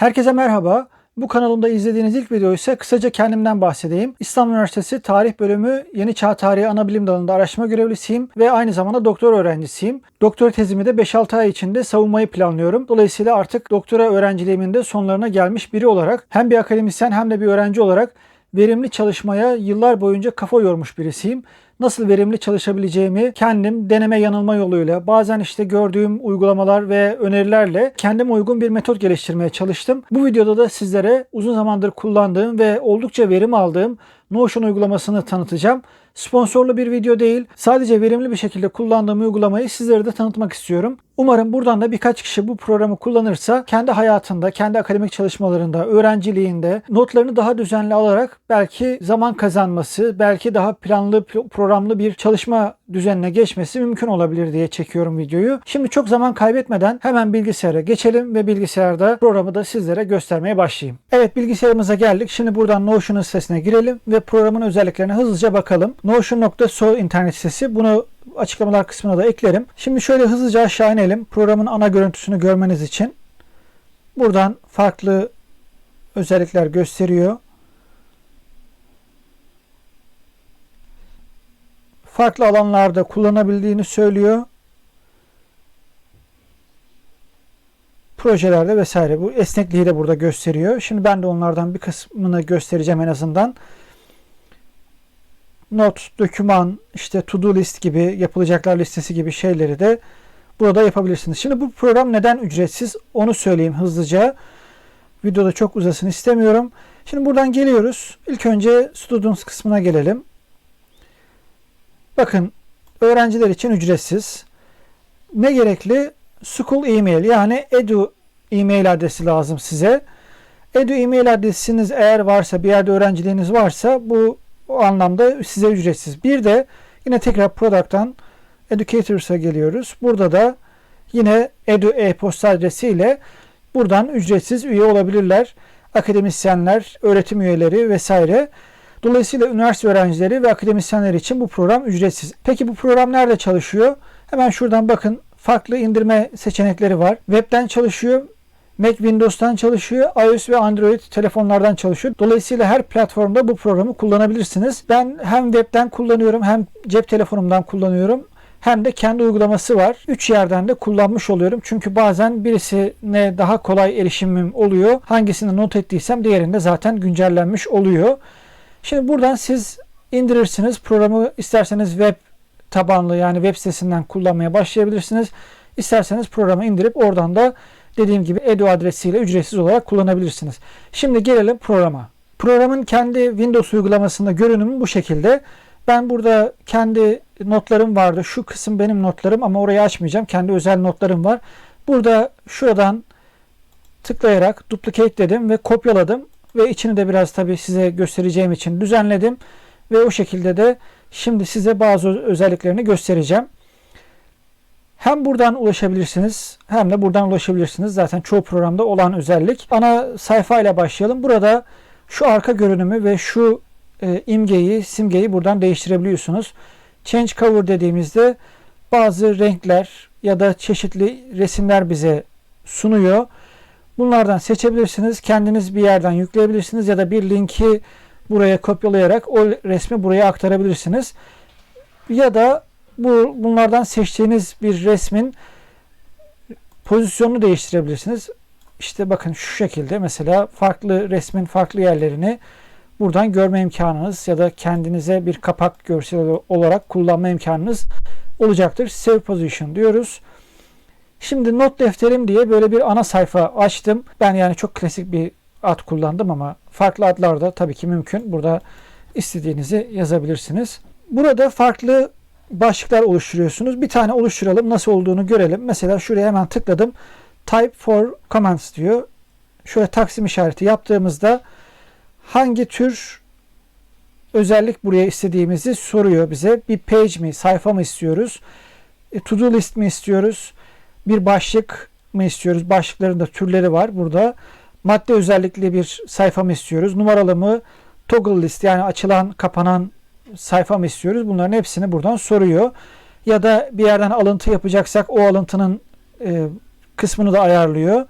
Herkese merhaba. Bu kanalımda izlediğiniz ilk video ise kısaca kendimden bahsedeyim. İstanbul Üniversitesi Tarih Bölümü Yeni Çağ Tarihi Anabilim Dalı'nda araştırma görevlisiyim ve aynı zamanda doktor öğrencisiyim. Doktora tezimi de 5-6 ay içinde savunmayı planlıyorum. Dolayısıyla artık doktora öğrenciliğimin de sonlarına gelmiş biri olarak hem bir akademisyen hem de bir öğrenci olarak verimli çalışmaya yıllar boyunca kafa yormuş birisiyim. Nasıl verimli çalışabileceğimi kendim deneme yanılma yoluyla bazen işte gördüğüm uygulamalar ve önerilerle kendime uygun bir metot geliştirmeye çalıştım. Bu videoda da sizlere uzun zamandır kullandığım ve oldukça verim aldığım Notion uygulamasını tanıtacağım. Sponsorlu bir video değil. Sadece verimli bir şekilde kullandığım uygulamayı sizlere de tanıtmak istiyorum. Umarım buradan da birkaç kişi bu programı kullanırsa kendi hayatında, kendi akademik çalışmalarında, öğrenciliğinde notlarını daha düzenli alarak belki zaman kazanması, belki daha planlı, programlı bir çalışma düzenine geçmesi mümkün olabilir diye çekiyorum videoyu. Şimdi çok zaman kaybetmeden hemen bilgisayara geçelim ve bilgisayarda programı da sizlere göstermeye başlayayım. Evet bilgisayarımıza geldik. Şimdi buradan Notion'un sitesine girelim ve programın özelliklerine hızlıca bakalım. Notion.so internet sitesi. Bunu açıklamalar kısmına da eklerim. Şimdi şöyle hızlıca aşağı inelim. Programın ana görüntüsünü görmeniz için. Buradan farklı özellikler gösteriyor. Farklı alanlarda kullanabildiğini söylüyor. Projelerde vesaire bu esnekliği de burada gösteriyor. Şimdi ben de onlardan bir kısmını göstereceğim en azından not, doküman, işte to-do list gibi yapılacaklar listesi gibi şeyleri de burada yapabilirsiniz. Şimdi bu program neden ücretsiz onu söyleyeyim hızlıca. Videoda çok uzasın istemiyorum. Şimdi buradan geliyoruz. İlk önce students kısmına gelelim. Bakın öğrenciler için ücretsiz. Ne gerekli? School email yani edu e-mail adresi lazım size. Edu e-mail adresiniz eğer varsa bir yerde öğrenciliğiniz varsa bu o anlamda size ücretsiz. Bir de yine tekrar Product'tan Educators'a geliyoruz. Burada da yine Edu e-posta adresiyle buradan ücretsiz üye olabilirler. Akademisyenler, öğretim üyeleri vesaire. Dolayısıyla üniversite öğrencileri ve akademisyenler için bu program ücretsiz. Peki bu program nerede çalışıyor? Hemen şuradan bakın farklı indirme seçenekleri var. Web'den çalışıyor. Mac Windows'tan çalışıyor. iOS ve Android telefonlardan çalışıyor. Dolayısıyla her platformda bu programı kullanabilirsiniz. Ben hem webten kullanıyorum hem cep telefonumdan kullanıyorum hem de kendi uygulaması var. Üç yerden de kullanmış oluyorum. Çünkü bazen birisine daha kolay erişimim oluyor. Hangisini not ettiysem diğerinde zaten güncellenmiş oluyor. Şimdi buradan siz indirirsiniz. Programı isterseniz web tabanlı yani web sitesinden kullanmaya başlayabilirsiniz. İsterseniz programı indirip oradan da dediğim gibi Edu adresiyle ücretsiz olarak kullanabilirsiniz. Şimdi gelelim programa. Programın kendi Windows uygulamasında görünümü bu şekilde. Ben burada kendi notlarım vardı. Şu kısım benim notlarım ama orayı açmayacağım. Kendi özel notlarım var. Burada şuradan tıklayarak duplicate dedim ve kopyaladım. Ve içini de biraz tabii size göstereceğim için düzenledim. Ve o şekilde de şimdi size bazı özelliklerini göstereceğim. Hem buradan ulaşabilirsiniz hem de buradan ulaşabilirsiniz. Zaten çoğu programda olan özellik. Ana sayfa ile başlayalım. Burada şu arka görünümü ve şu e, imgeyi, simgeyi buradan değiştirebiliyorsunuz. Change cover dediğimizde bazı renkler ya da çeşitli resimler bize sunuyor. Bunlardan seçebilirsiniz. Kendiniz bir yerden yükleyebilirsiniz ya da bir linki buraya kopyalayarak o resmi buraya aktarabilirsiniz. Ya da bu bunlardan seçtiğiniz bir resmin pozisyonunu değiştirebilirsiniz. İşte bakın şu şekilde mesela farklı resmin farklı yerlerini buradan görme imkanınız ya da kendinize bir kapak görsel olarak kullanma imkanınız olacaktır. Save Position diyoruz. Şimdi not defterim diye böyle bir ana sayfa açtım. Ben yani çok klasik bir ad kullandım ama farklı adlar da tabii ki mümkün. Burada istediğinizi yazabilirsiniz. Burada farklı başlıklar oluşturuyorsunuz. Bir tane oluşturalım. Nasıl olduğunu görelim. Mesela şuraya hemen tıkladım. Type for comments diyor. Şöyle taksim işareti yaptığımızda hangi tür özellik buraya istediğimizi soruyor bize. Bir page mi, sayfa mı istiyoruz? E, to do list mi istiyoruz? Bir başlık mı istiyoruz? Başlıkların da türleri var burada. Madde özellikli bir sayfa mı istiyoruz? Numaralı mı? Toggle list yani açılan, kapanan sayfa istiyoruz? Bunların hepsini buradan soruyor. Ya da bir yerden alıntı yapacaksak o alıntının e, kısmını da ayarlıyor.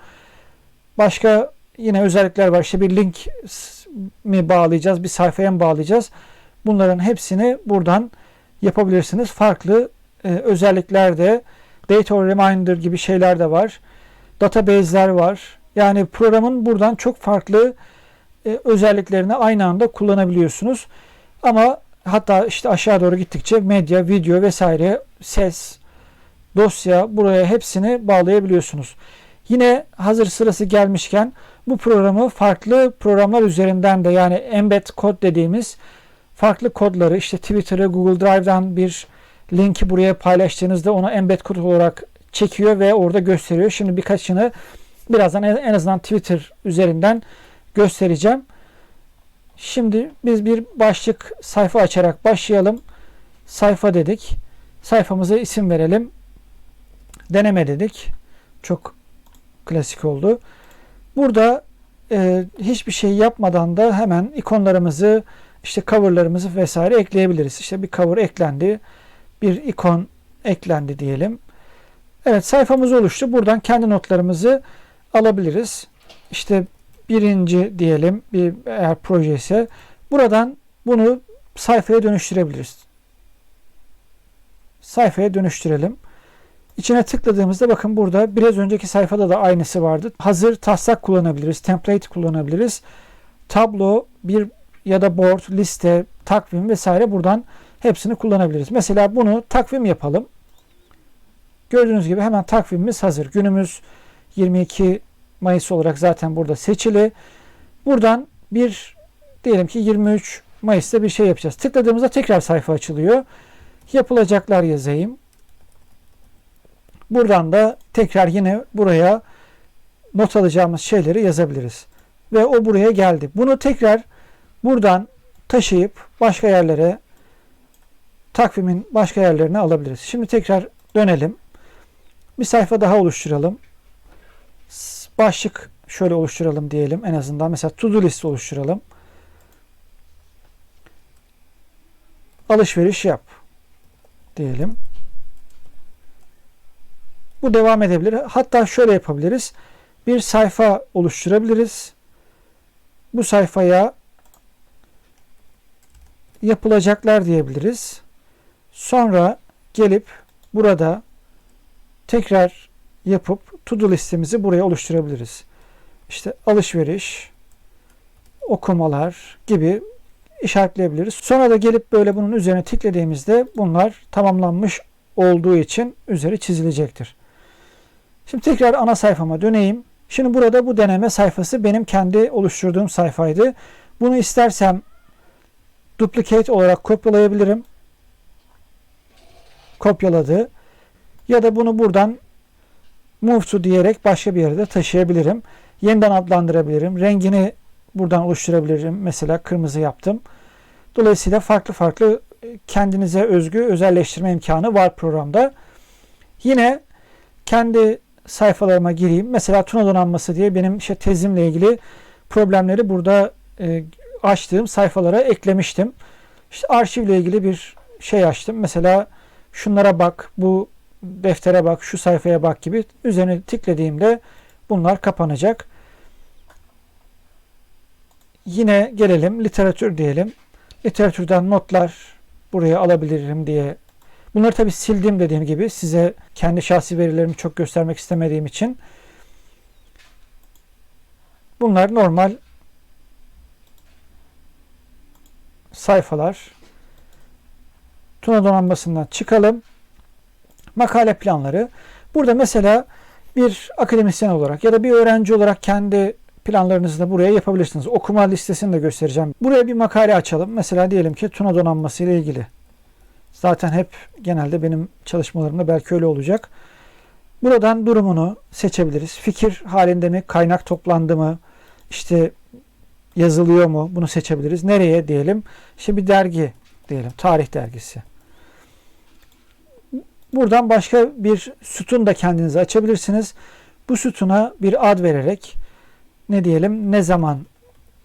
Başka yine özellikler var. İşte bir link mi bağlayacağız, bir sayfaya mı bağlayacağız? Bunların hepsini buradan yapabilirsiniz. Farklı e, özellikler de data reminder gibi şeyler de var. Database'ler var. Yani programın buradan çok farklı e, özelliklerini aynı anda kullanabiliyorsunuz. Ama hatta işte aşağı doğru gittikçe medya, video vesaire, ses, dosya buraya hepsini bağlayabiliyorsunuz. Yine hazır sırası gelmişken bu programı farklı programlar üzerinden de yani embed kod dediğimiz farklı kodları işte Twitter'ı Google Drive'dan bir linki buraya paylaştığınızda ona embed kod olarak çekiyor ve orada gösteriyor. Şimdi birkaçını birazdan en azından Twitter üzerinden göstereceğim. Şimdi biz bir başlık sayfa açarak başlayalım. Sayfa dedik. Sayfamıza isim verelim. Deneme dedik. Çok klasik oldu. Burada e, hiçbir şey yapmadan da hemen ikonlarımızı işte coverlarımızı vesaire ekleyebiliriz. İşte bir cover eklendi. Bir ikon eklendi diyelim. Evet sayfamız oluştu. Buradan kendi notlarımızı alabiliriz. İşte birinci diyelim bir eğer proje ise buradan bunu sayfaya dönüştürebiliriz. Sayfaya dönüştürelim. İçine tıkladığımızda bakın burada biraz önceki sayfada da aynısı vardı. Hazır taslak kullanabiliriz, template kullanabiliriz. Tablo, bir ya da board, liste, takvim vesaire buradan hepsini kullanabiliriz. Mesela bunu takvim yapalım. Gördüğünüz gibi hemen takvimimiz hazır. Günümüz 22 Mayıs olarak zaten burada seçili. Buradan bir diyelim ki 23 Mayıs'ta bir şey yapacağız. Tıkladığımızda tekrar sayfa açılıyor. Yapılacaklar yazayım. Buradan da tekrar yine buraya not alacağımız şeyleri yazabiliriz. Ve o buraya geldi. Bunu tekrar buradan taşıyıp başka yerlere takvimin başka yerlerine alabiliriz. Şimdi tekrar dönelim. Bir sayfa daha oluşturalım. Başlık şöyle oluşturalım diyelim en azından. Mesela to do list oluşturalım. Alışveriş yap diyelim. Bu devam edebilir. Hatta şöyle yapabiliriz. Bir sayfa oluşturabiliriz. Bu sayfaya yapılacaklar diyebiliriz. Sonra gelip burada tekrar yapıp to do listemizi buraya oluşturabiliriz. İşte alışveriş, okumalar gibi işaretleyebiliriz. Sonra da gelip böyle bunun üzerine tıkladığımızda bunlar tamamlanmış olduğu için üzeri çizilecektir. Şimdi tekrar ana sayfama döneyim. Şimdi burada bu deneme sayfası benim kendi oluşturduğum sayfaydı. Bunu istersem duplicate olarak kopyalayabilirim. Kopyaladı. Ya da bunu buradan move to diyerek başka bir yere taşıyabilirim. Yeniden adlandırabilirim. Rengini buradan oluşturabilirim. Mesela kırmızı yaptım. Dolayısıyla farklı farklı kendinize özgü özelleştirme imkanı var programda. Yine kendi sayfalarıma gireyim. Mesela Tuna donanması diye benim işte tezimle ilgili problemleri burada e, açtığım sayfalara eklemiştim. İşte arşivle ilgili bir şey açtım. Mesela şunlara bak, bu deftere bak, şu sayfaya bak gibi üzerine tıkladığımda bunlar kapanacak. Yine gelelim literatür diyelim. Literatürden notlar buraya alabilirim diye Bunları tabii sildim dediğim gibi size kendi şahsi verilerimi çok göstermek istemediğim için. Bunlar normal sayfalar. Tuna donanmasından çıkalım. Makale planları. Burada mesela bir akademisyen olarak ya da bir öğrenci olarak kendi planlarınızı da buraya yapabilirsiniz. Okuma listesini de göstereceğim. Buraya bir makale açalım. Mesela diyelim ki Tuna donanması ile ilgili. Zaten hep genelde benim çalışmalarımda belki öyle olacak. Buradan durumunu seçebiliriz. Fikir halinde mi, kaynak toplandı mı, işte yazılıyor mu bunu seçebiliriz. Nereye diyelim? İşte bir dergi diyelim, tarih dergisi. Buradan başka bir sütun da kendinize açabilirsiniz. Bu sütuna bir ad vererek ne diyelim, ne zaman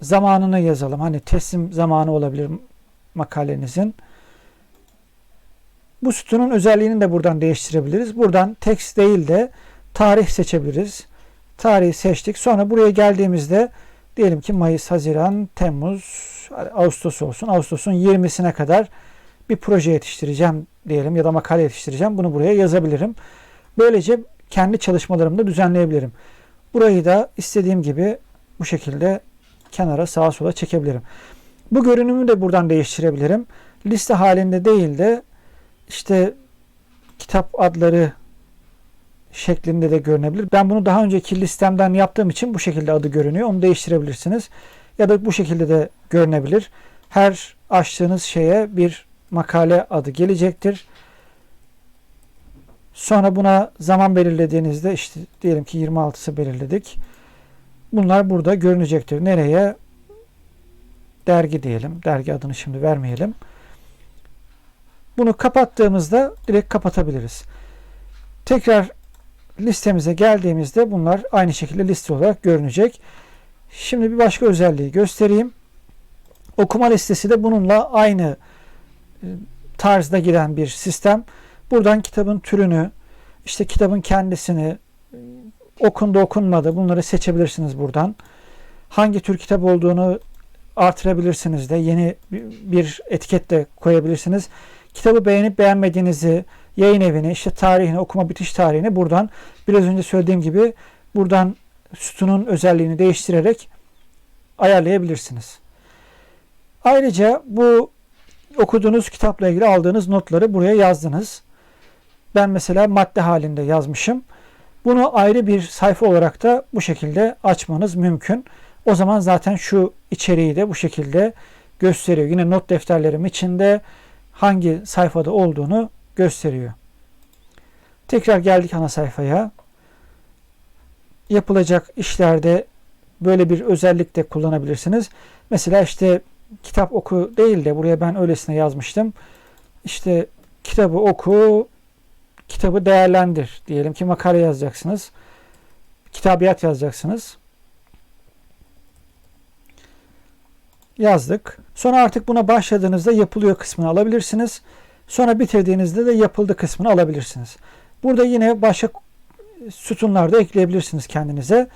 zamanını yazalım. Hani teslim zamanı olabilir makalenizin. Bu sütunun özelliğini de buradan değiştirebiliriz. Buradan text değil de tarih seçebiliriz. Tarihi seçtik. Sonra buraya geldiğimizde diyelim ki Mayıs, Haziran, Temmuz, Ağustos olsun. Ağustos'un 20'sine kadar bir proje yetiştireceğim diyelim ya da makale yetiştireceğim. Bunu buraya yazabilirim. Böylece kendi çalışmalarımı da düzenleyebilirim. Burayı da istediğim gibi bu şekilde kenara sağa sola çekebilirim. Bu görünümü de buradan değiştirebilirim. Liste halinde değil de işte kitap adları şeklinde de görünebilir. Ben bunu daha önceki listemden yaptığım için bu şekilde adı görünüyor. Onu değiştirebilirsiniz. Ya da bu şekilde de görünebilir. Her açtığınız şeye bir makale adı gelecektir. Sonra buna zaman belirlediğinizde işte diyelim ki 26'sı belirledik. Bunlar burada görünecektir. Nereye? Dergi diyelim. Dergi adını şimdi vermeyelim. Bunu kapattığımızda direkt kapatabiliriz. Tekrar listemize geldiğimizde bunlar aynı şekilde liste olarak görünecek. Şimdi bir başka özelliği göstereyim. Okuma listesi de bununla aynı tarzda giden bir sistem. Buradan kitabın türünü, işte kitabın kendisini, okundu okunmadı bunları seçebilirsiniz buradan. Hangi tür kitap olduğunu artırabilirsiniz de yeni bir etiket de koyabilirsiniz. Kitabı beğenip beğenmediğinizi, yayın evini, işte tarihini, okuma bitiş tarihini buradan biraz önce söylediğim gibi buradan sütunun özelliğini değiştirerek ayarlayabilirsiniz. Ayrıca bu okuduğunuz kitapla ilgili aldığınız notları buraya yazdınız. Ben mesela madde halinde yazmışım. Bunu ayrı bir sayfa olarak da bu şekilde açmanız mümkün. O zaman zaten şu içeriği de bu şekilde gösteriyor. Yine not defterlerim içinde hangi sayfada olduğunu gösteriyor. Tekrar geldik ana sayfaya. Yapılacak işlerde böyle bir özellik de kullanabilirsiniz. Mesela işte kitap oku değil de buraya ben öylesine yazmıştım. İşte kitabı oku, kitabı değerlendir. Diyelim ki makale yazacaksınız. Kitabiyat yazacaksınız. Yazdık. Sonra artık buna başladığınızda yapılıyor kısmını alabilirsiniz. Sonra bitirdiğinizde de yapıldı kısmını alabilirsiniz. Burada yine başka sütunlar da ekleyebilirsiniz kendinize.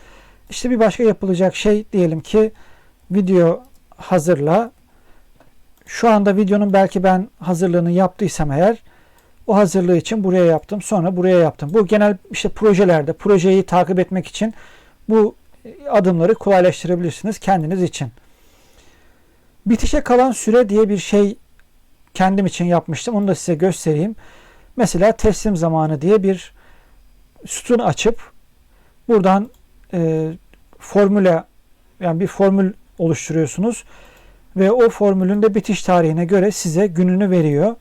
İşte bir başka yapılacak şey diyelim ki video hazırla. Şu anda videonun belki ben hazırlığını yaptıysam eğer o hazırlığı için buraya yaptım. Sonra buraya yaptım. Bu genel işte projelerde projeyi takip etmek için bu adımları kolaylaştırabilirsiniz kendiniz için. Bitişe kalan süre diye bir şey kendim için yapmıştım. Onu da size göstereyim. Mesela teslim zamanı diye bir sütun açıp buradan e, formüle yani bir formül oluşturuyorsunuz ve o formülün de bitiş tarihine göre size gününü veriyor.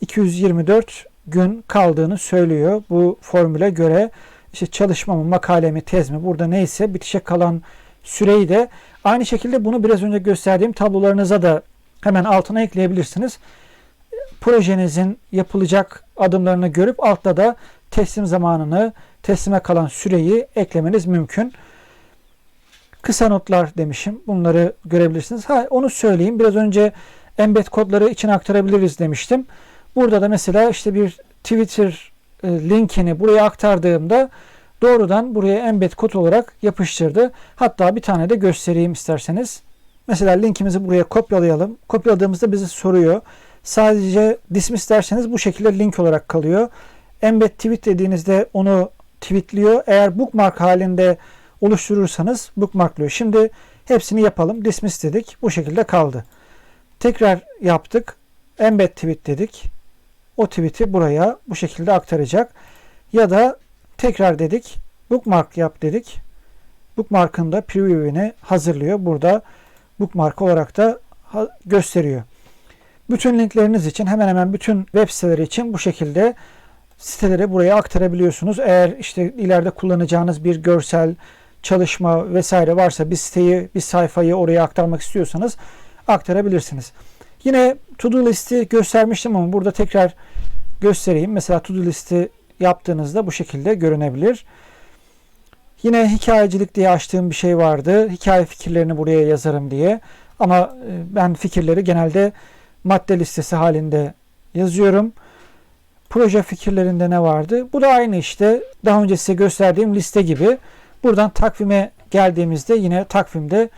224 gün kaldığını söylüyor. Bu formüle göre işte çalışmamı, makalemi, tezmi burada neyse bitişe kalan süreyi de aynı şekilde bunu biraz önce gösterdiğim tablolarınıza da hemen altına ekleyebilirsiniz. Projenizin yapılacak adımlarını görüp altta da teslim zamanını, teslime kalan süreyi eklemeniz mümkün. Kısa notlar demişim. Bunları görebilirsiniz. Ha onu söyleyeyim. Biraz önce embed kodları içine aktarabiliriz demiştim. Burada da mesela işte bir Twitter e, linkini buraya aktardığımda doğrudan buraya embed kod olarak yapıştırdı. Hatta bir tane de göstereyim isterseniz. Mesela linkimizi buraya kopyalayalım. Kopyaladığımızda bizi soruyor. Sadece dismiss derseniz bu şekilde link olarak kalıyor. Embed tweet dediğinizde onu tweetliyor. Eğer bookmark halinde oluşturursanız bookmarklıyor. Şimdi hepsini yapalım. Dismiss dedik. Bu şekilde kaldı. Tekrar yaptık. Embed tweet dedik. O tweet'i buraya bu şekilde aktaracak. Ya da tekrar dedik. Bookmark yap dedik. Bookmark'ın da preview'ini hazırlıyor. Burada bookmark olarak da gösteriyor. Bütün linkleriniz için hemen hemen bütün web siteleri için bu şekilde siteleri buraya aktarabiliyorsunuz. Eğer işte ileride kullanacağınız bir görsel çalışma vesaire varsa bir siteyi, bir sayfayı oraya aktarmak istiyorsanız aktarabilirsiniz. Yine to-do listi göstermiştim ama burada tekrar göstereyim. Mesela to-do listi yaptığınızda bu şekilde görünebilir. Yine hikayecilik diye açtığım bir şey vardı. Hikaye fikirlerini buraya yazarım diye. Ama e, ben fikirleri genelde madde listesi halinde yazıyorum. Proje fikirlerinde ne vardı? Bu da aynı işte daha önce size gösterdiğim liste gibi. Buradan takvime geldiğimizde yine takvimde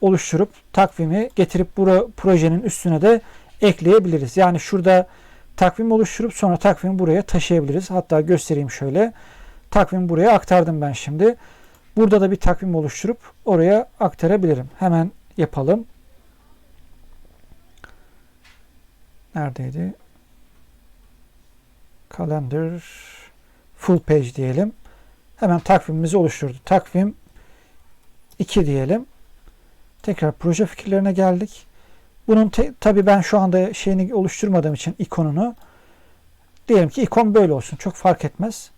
oluşturup takvimi getirip bu projenin üstüne de ekleyebiliriz. Yani şurada takvim oluşturup sonra takvimi buraya taşıyabiliriz. Hatta göstereyim şöyle. Takvimi buraya aktardım ben şimdi. Burada da bir takvim oluşturup oraya aktarabilirim. Hemen yapalım. Neredeydi? Calendar full page diyelim. Hemen takvimimizi oluşturdu. Takvim 2 diyelim. Tekrar proje fikirlerine geldik. Bunun tabi ben şu anda şeyini oluşturmadığım için ikonunu diyelim ki ikon böyle olsun. Çok fark etmez.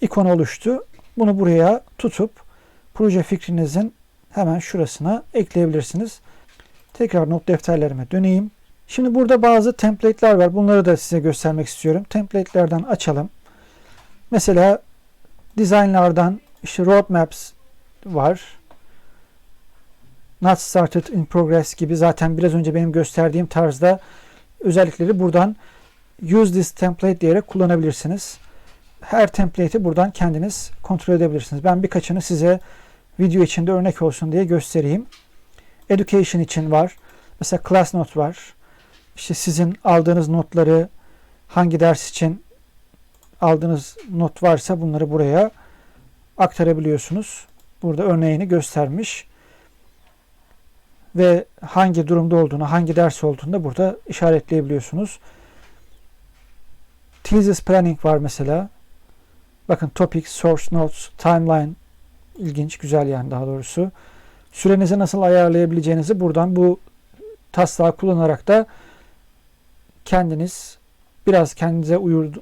İkon oluştu. Bunu buraya tutup proje fikrinizin hemen şurasına ekleyebilirsiniz. Tekrar not defterlerime döneyim. Şimdi burada bazı template'ler var. Bunları da size göstermek istiyorum. Template'lerden açalım. Mesela designlardan işte roadmaps var. Not started in progress gibi zaten biraz önce benim gösterdiğim tarzda özellikleri buradan use this template diyerek kullanabilirsiniz. Her template'i buradan kendiniz kontrol edebilirsiniz. Ben birkaçını size video içinde örnek olsun diye göstereyim. Education için var. Mesela class note var. İşte sizin aldığınız notları hangi ders için aldığınız not varsa bunları buraya aktarabiliyorsunuz. Burada örneğini göstermiş. Ve hangi durumda olduğunu, hangi ders olduğunu da burada işaretleyebiliyorsunuz. Thesis planning var mesela. Bakın topic, source notes, timeline ilginç, güzel yani daha doğrusu. Sürenizi nasıl ayarlayabileceğinizi buradan bu taslağı kullanarak da kendiniz biraz kendinize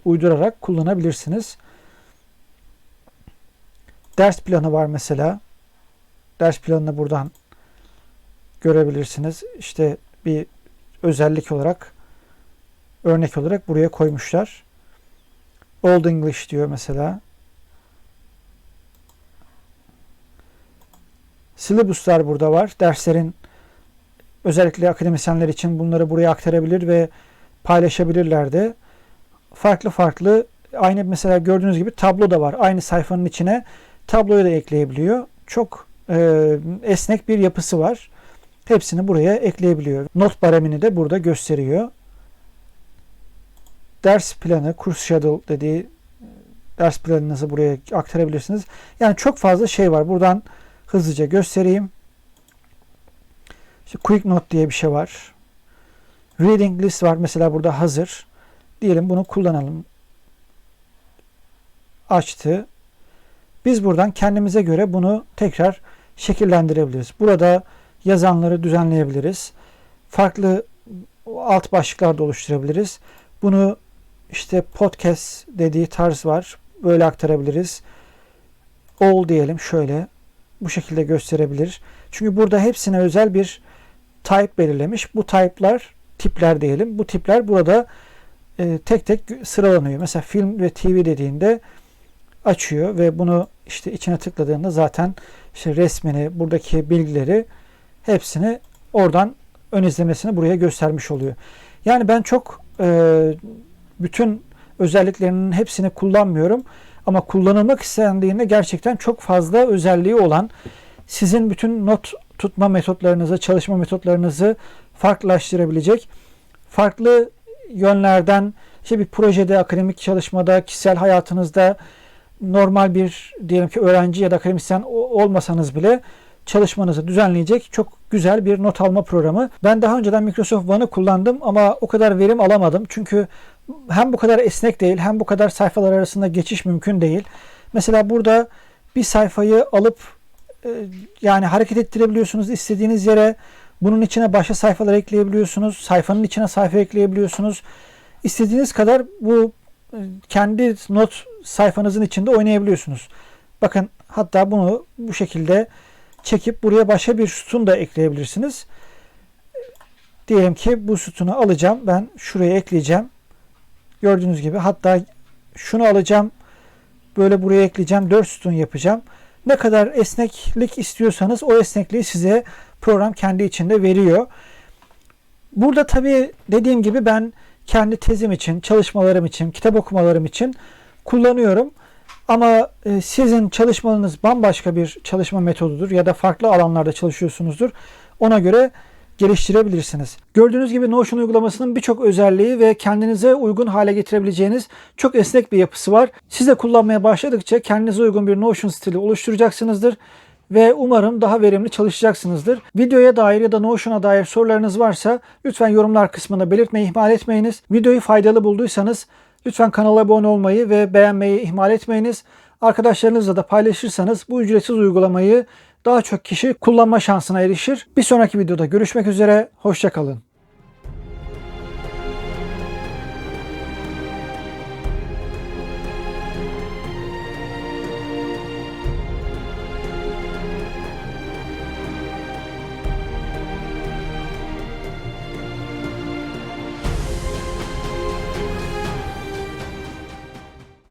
uydurarak kullanabilirsiniz. Ders planı var mesela. Ders planını buradan görebilirsiniz. İşte bir özellik olarak örnek olarak buraya koymuşlar. Old English diyor mesela. Syllabuslar burada var. Derslerin özellikle akademisyenler için bunları buraya aktarabilir ve paylaşabilirler de. Farklı farklı aynı mesela gördüğünüz gibi tablo da var. Aynı sayfanın içine tabloyu da ekleyebiliyor. Çok e, esnek bir yapısı var. Hepsini buraya ekleyebiliyor. Not baremini de burada gösteriyor. Ders planı, kurs schedule dediği ders planınızı buraya aktarabilirsiniz. Yani çok fazla şey var. Buradan hızlıca göstereyim. İşte quick note diye bir şey var. Reading list var mesela burada hazır. Diyelim bunu kullanalım. Açtı. Biz buradan kendimize göre bunu tekrar şekillendirebiliriz. Burada yazanları düzenleyebiliriz. Farklı alt başlıklar da oluşturabiliriz. Bunu işte podcast dediği tarz var. Böyle aktarabiliriz. All diyelim şöyle. Bu şekilde gösterebilir. Çünkü burada hepsine özel bir type belirlemiş. Bu type'lar tipler diyelim. Bu tipler burada e, tek tek sıralanıyor. Mesela film ve TV dediğinde açıyor ve bunu işte içine tıkladığında zaten işte resmini, buradaki bilgileri hepsini oradan ön izlemesini buraya göstermiş oluyor. Yani ben çok e, bütün özelliklerinin hepsini kullanmıyorum ama kullanılmak istendiğinde gerçekten çok fazla özelliği olan sizin bütün not tutma metotlarınızı, çalışma metotlarınızı farklılaştırabilecek farklı yönlerden işte bir projede, akademik çalışmada, kişisel hayatınızda normal bir diyelim ki öğrenci ya da akademisyen olmasanız bile çalışmanızı düzenleyecek çok güzel bir not alma programı. Ben daha önceden Microsoft One'ı kullandım ama o kadar verim alamadım. Çünkü hem bu kadar esnek değil hem bu kadar sayfalar arasında geçiş mümkün değil. Mesela burada bir sayfayı alıp e, yani hareket ettirebiliyorsunuz istediğiniz yere. Bunun içine başka sayfalar ekleyebiliyorsunuz. Sayfanın içine sayfa ekleyebiliyorsunuz. İstediğiniz kadar bu e, kendi not sayfanızın içinde oynayabiliyorsunuz. Bakın hatta bunu bu şekilde çekip buraya başka bir sütun da ekleyebilirsiniz. Diyelim ki bu sütunu alacağım. Ben şuraya ekleyeceğim. Gördüğünüz gibi hatta şunu alacağım. Böyle buraya ekleyeceğim. 4 sütun yapacağım. Ne kadar esneklik istiyorsanız o esnekliği size program kendi içinde veriyor. Burada tabii dediğim gibi ben kendi tezim için, çalışmalarım için, kitap okumalarım için kullanıyorum. Ama e, sizin çalışmanız bambaşka bir çalışma metodudur ya da farklı alanlarda çalışıyorsunuzdur. Ona göre geliştirebilirsiniz. Gördüğünüz gibi Notion uygulamasının birçok özelliği ve kendinize uygun hale getirebileceğiniz çok esnek bir yapısı var. Siz de kullanmaya başladıkça kendinize uygun bir Notion stili oluşturacaksınızdır ve umarım daha verimli çalışacaksınızdır. Videoya dair ya da Notion'a dair sorularınız varsa lütfen yorumlar kısmında belirtmeyi ihmal etmeyiniz. Videoyu faydalı bulduysanız lütfen kanala abone olmayı ve beğenmeyi ihmal etmeyiniz. Arkadaşlarınızla da paylaşırsanız bu ücretsiz uygulamayı daha çok kişi kullanma şansına erişir. Bir sonraki videoda görüşmek üzere, hoşçakalın.